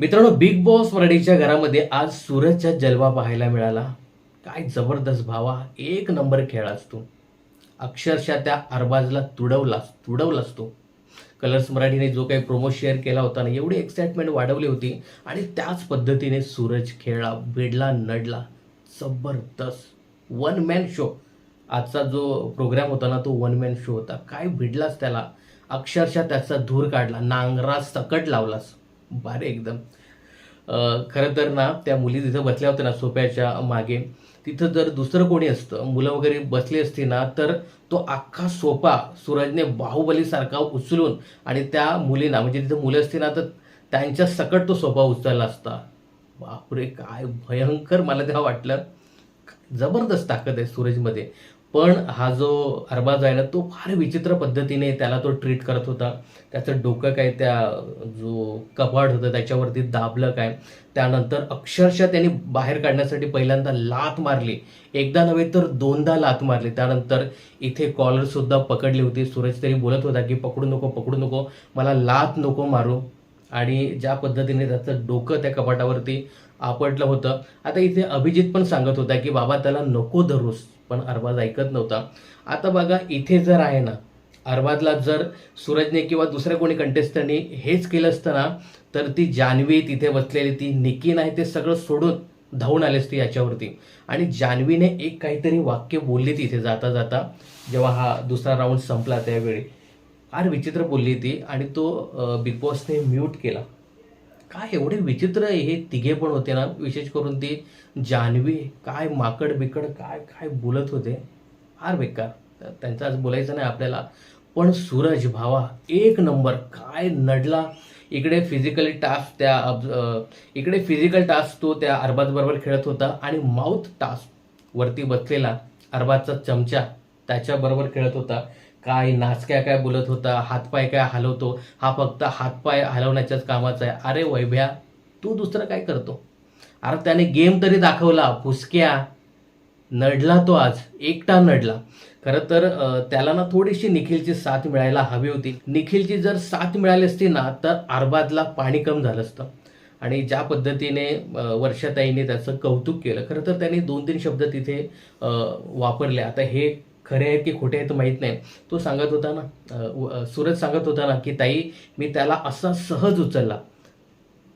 मित्रांनो big boss मराठीच्या घरामध्ये आज सूरजचा जलवा पाहायला मिळाला. काय जबरदस्त भावा एक नंबर खेळ असतो. अक्षरशः त्या अरबाजला तुडवलास तुडवलास असतो. कलर्स मराठीने जो काही प्रोमो शेअर केला होता ना एवढी एक्साइटमेंट वाढवली होती आणि त्याच पद्धतीने सूरज खेळला भिडला नडला. जबरदस्त. वन मॅन शो आजचा जो प्रोग्राम होता ना तो वन मॅन शो होता. काय भिडलास त्याला? अक्षरशः त्याचा धूर काढला नांगरा सकट लावलास. भारी एकदम. खरं तर ना त्या मुली तिथं बसल्या होत्या ना सोप्याच्या मागे. तिथं जर दुसरं कोणी असतं मुलं वगैरे बसली असती ना तर तो अख्खा सोपा सूरजने बाहुबलीसारखा उचलून आणि त्या मुलींना म्हणजे तिथं मुलं असती ना तर त्यांच्या सकट तो सोपा उचलला असता. बापरे काय भयंकर मला तेव्हा वाटलं. जबरदस्त ताकद आहे सूरजमध्ये. पण हा जो अरबाज आहे ना तो फार विचित्र पद्धतीने त्याला तो ट्रीट करत होता. त्याचं डोकं काय त्या जो कपाट होतं त्याच्यावरती दाबलं काय. त्यानंतर अक्षरशः त्यांनी बाहेर काढण्यासाठी पहिल्यांदा लात मारली. एकदा नव्हे तर दोनदा लात मारली. त्यानंतर इथे कॉलरसुद्धा पकडली होती. सूरज तरी बोलत होता की पकडू नको पकडू नको. मला लात नको मारू. आणि ज्या पद्धतीने त्याचं डोकं त्या कपाटावरती आपटलं होतं. आता इथे अभिजित पण सांगत होता की बाबा त्याला नको धरूस. पण अरबाज ऐकत नव्हता. आता बघा इथे जर आहे ना अरबाजला जर सूरजने किंवा दुसऱ्या कोणी कंटेस्टंटनी हेच केलं असतं ना तर ती जान्हवी तिथे बसलेली ती निकी नाही ते सगळं सोडून धावून आले असते याच्यावरती. आणि जान्हवीने एक काहीतरी वाक्य बोलली तिथे जाता जाता जेव्हा हा दुसरा राऊंड संपला त्यावेळी. फार विचित्र बोलली ती आणि तो बिग बॉसने म्यूट केला. काय एवढे विचित्र हे तिघे पण होते ना विशेष करून ती जान्हवी काय माकड बिकड काय काय बोलत होते. फार बेकार. त्यांचं आज बोलायचं नाही आपल्याला. पण सूरज भावा एक नंबर काय नडला. इकडे फिजिकली टास्क त्या इकडे फिजिकल टास्क तो त्या अरबाजबरोबर खेळत होता आणि माउथ टास्क वरती बसलेला अरबाजचा चमचा त्याच्याबरोबर खेळत होता. काय नाचक्या काय बोलत होता हातपाय काय हलवतो हा फक्त हातपाय हलवण्याच्याच कामाचा आहे. अरे वैभ्या तू दुसरं काय करतो? अरे त्याने गेम तरी दाखवला फुसक्या. नडला तो आज एकटा नडला. खरं तर त्याला ना थोडीशी निखिलची साथ मिळायला हवी होती. निखिलची जर साथ मिळाली असती ना तर अरबादला पाणी कम झालं असतं. आणि ज्या पद्धतीने वर्षाताईने त्याचं कौतुक केलं खरं तर त्यांनी दोन तीन शब्द तिथे वापरले. आता हे खरे आहेत की खोटे आहेत माहीत नाही. तो सांगत होता ना सूरज सांगत होता ना की ताई मी त्याला असा सहज उचलला.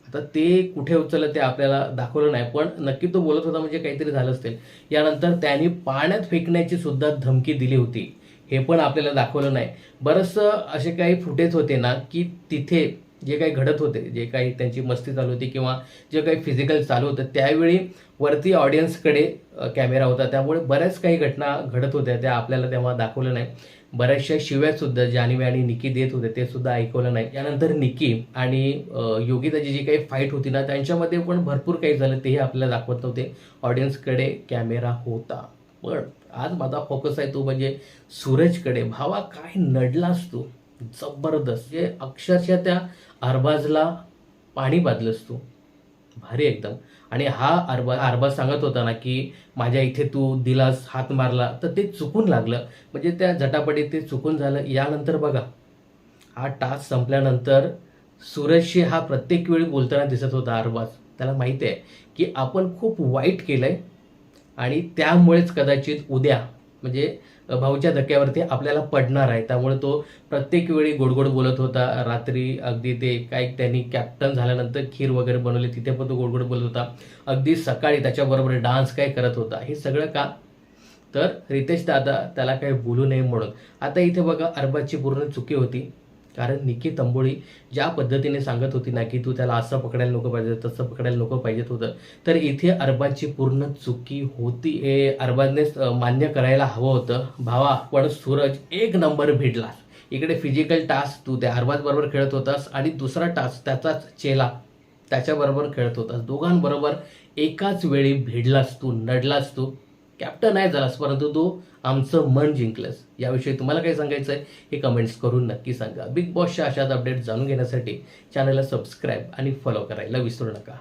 आता ते कुठे उचललं ते आपल्याला दाखवलं नाही पण नक्की तो बोलत होता म्हणजे काहीतरी झालं असेल यानंतर त्यांनी पाण्यात फेकण्याची सुद्धा धमकी दिली होती. हे पण आपल्याला दाखवलं नाही. बरंचसं असे काही फुटेज होते ना की तिथे जे काही घडत होते जे काही त्यांची मस्ती चालू होती किंवा जे काही फिजिकल चालू होतं त्यावेळी वरती ऑडियन्सकडे कॅमेरा होता. त्यामुळे बऱ्याच काही घटना घडत होत्या त्या आपल्याला तेव्हा दाखवलं नाही. बऱ्याचशा शिव्यासुद्धा सुद्धा आणि निकी देत होते ते सुद्धा ऐकवलं नाही. त्यानंतर निकी आणि योगिताची जी काही फाईट होती ना त्यांच्यामध्ये पण भरपूर काही झालं तेही आपल्याला दाखवत नव्हते. ऑडियन्सकडे कॅमेरा होता. पण आज माझा फोकस आहे तो म्हणजे सूरजकडे भावा काय नडलास तू? जबरदस्त. जे अक्षरशः त्या अरबाजला पाणी बांधलंस तू. भारी एकदम. आणि हा अरबा अरबाज सांगत होता ना की माझ्या इथे तू दिलास हात मारला तर ते चुकून लागलं. म्हणजे त्या झटापटीत ते चुकून झालं. यानंतर बघा हा टास्क संपल्यानंतर सूरजशी हा प्रत्येक वेळी बोलताना दिसत होता अरबाज. त्याला माहिती आहे की आपण खूप वाईट केलं आहे आणि त्यामुळेच कदाचित उद्या म्हणजे भाऊच्या धक्क्यावरती आपल्याला पडणार आहे. त्यामुळे तो प्रत्येक वेळी गोडगोड बोलत होता. रात्री अगदी ते काय त्यांनी कॅप्टन झाल्यानंतर खीर वगैरे बनवली तिथे पण तो गोडगोड बोलत होता. अगदी सकाळी त्याच्याबरोबर डान्स काय करत होता. हे सगळं का? तर रितेश दादा त्याला काही बोलू नये म्हणून. आता इथे बघा अरबाजची पूर्ण चुकी होती. कारण निकी तंबोळी ज्या पद्धतीने सांगत होती ना की तू त्याला असं पकडायला नको पाहिजे तसं पकडायला नको पाहिजेत होतं. तर इथे अरबाजची पूर्ण चुकी होती. हे अरबाजने मान्य करायला हवं होतं. भावा पण सूरज एक नंबर भिडला. इकडे फिजिकल टास्क तू त्या अरबाज बरोबर खेळत होतास आणि दुसरा टास्क त्याचाच चेला त्याच्याबरोबर खेळत होतास. दोघांबरोबर एकाच वेळी भिडलास तू नडलास तू. कॅप्टन नाही झालास परंतु तू आमचं मन जिंकलंस. याविषयी तुम्हाला काय सांगायचं आहे हे कमेंट्स करून नक्की सांगा. बिग बॉसच्या अशाच अपडेट जाणून घेण्यासाठी चॅनलला सबस्क्राईब आणि फॉलो करायला विसरू नका.